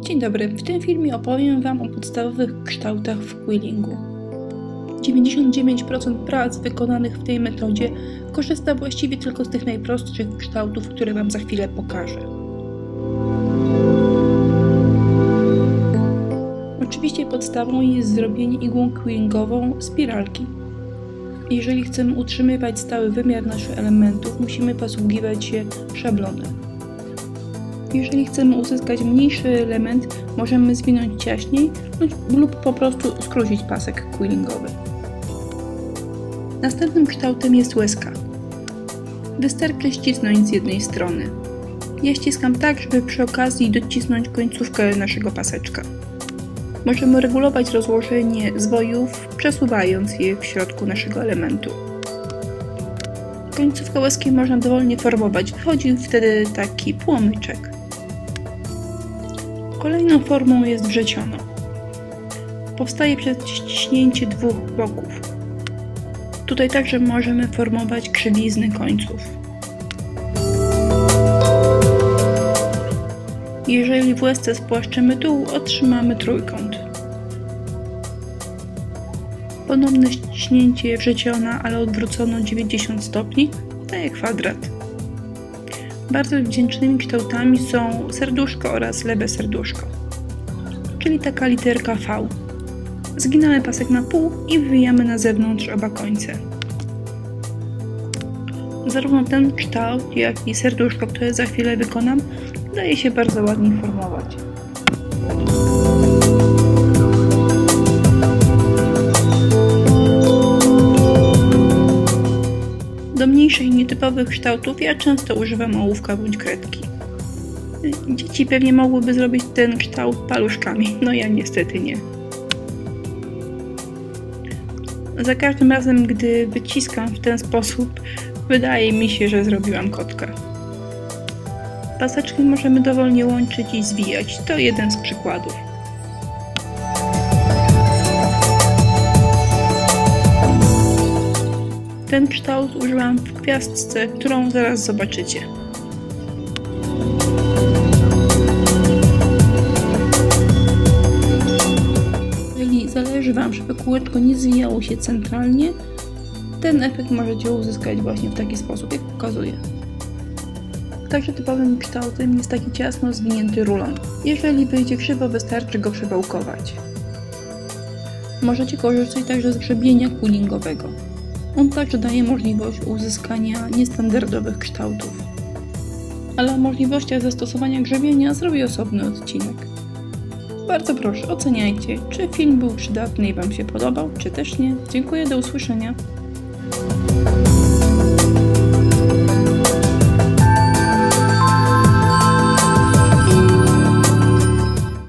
Dzień dobry, w tym filmie opowiem Wam o podstawowych kształtach w quillingu. 99% prac wykonanych w tej metodzie korzysta właściwie tylko z tych najprostszych kształtów, które Wam za chwilę pokażę. Oczywiście podstawą jest zrobienie igłą quillingową spiralki. Jeżeli chcemy utrzymywać stały wymiar naszych elementów, musimy posługiwać się szablonem. Jeżeli chcemy uzyskać mniejszy element, możemy zwinąć ciaśniej lub- po prostu skrócić pasek quillingowy. Następnym kształtem jest łezka. Wystarczy ścisnąć z jednej strony. Ja ściskam tak, żeby przy okazji docisnąć końcówkę naszego paseczka. Możemy regulować rozłożenie zwojów, przesuwając je w środku naszego elementu. Końcówkę łaski można dowolnie formować, wychodzi wtedy taki płomyczek. Kolejną formą jest wrzeciono. Powstaje przez ściśnięcie dwóch boków. Tutaj także możemy formować krzywizny końców. Jeżeli w łezce spłaszczymy dół, otrzymamy trójkąt. Ponowne ściśnięcie wrzeciona, ale odwrócono 90 stopni, daje kwadrat. Bardzo wdzięcznymi kształtami są serduszko oraz lewe serduszko, czyli taka literka V. Zginamy pasek na pół i wywijamy na zewnątrz oba końce. Zarówno ten kształt, jak i serduszko, które za chwilę wykonam, daje się bardzo ładnie formować. Mniejszych i nietypowych kształtów ja często używam ołówka bądź kredki. Dzieci pewnie mogłyby zrobić ten kształt paluszkami, no ja niestety nie. Za każdym razem, gdy wyciskam w ten sposób, wydaje mi się, że zrobiłam kotka. Paseczki możemy dowolnie łączyć i zwijać. To jeden z przykładów. Ten kształt użyłam w gwiazdce, którą zaraz zobaczycie. Jeżeli zależy Wam, żeby kółeczko nie zwijało się centralnie, ten efekt możecie uzyskać właśnie w taki sposób, jak pokazuję. Także typowym kształtem jest taki ciasno zwinięty rulon. Jeżeli wyjdzie krzywo, wystarczy go przewałkować. Możecie korzystać także z grzebienia quillingowego. On także daje możliwość uzyskania niestandardowych kształtów. Ale o możliwościach zastosowania grzebienia zrobię osobny odcinek. Bardzo proszę, oceniajcie, czy film był przydatny i Wam się podobał, czy też nie. Dziękuję, do usłyszenia.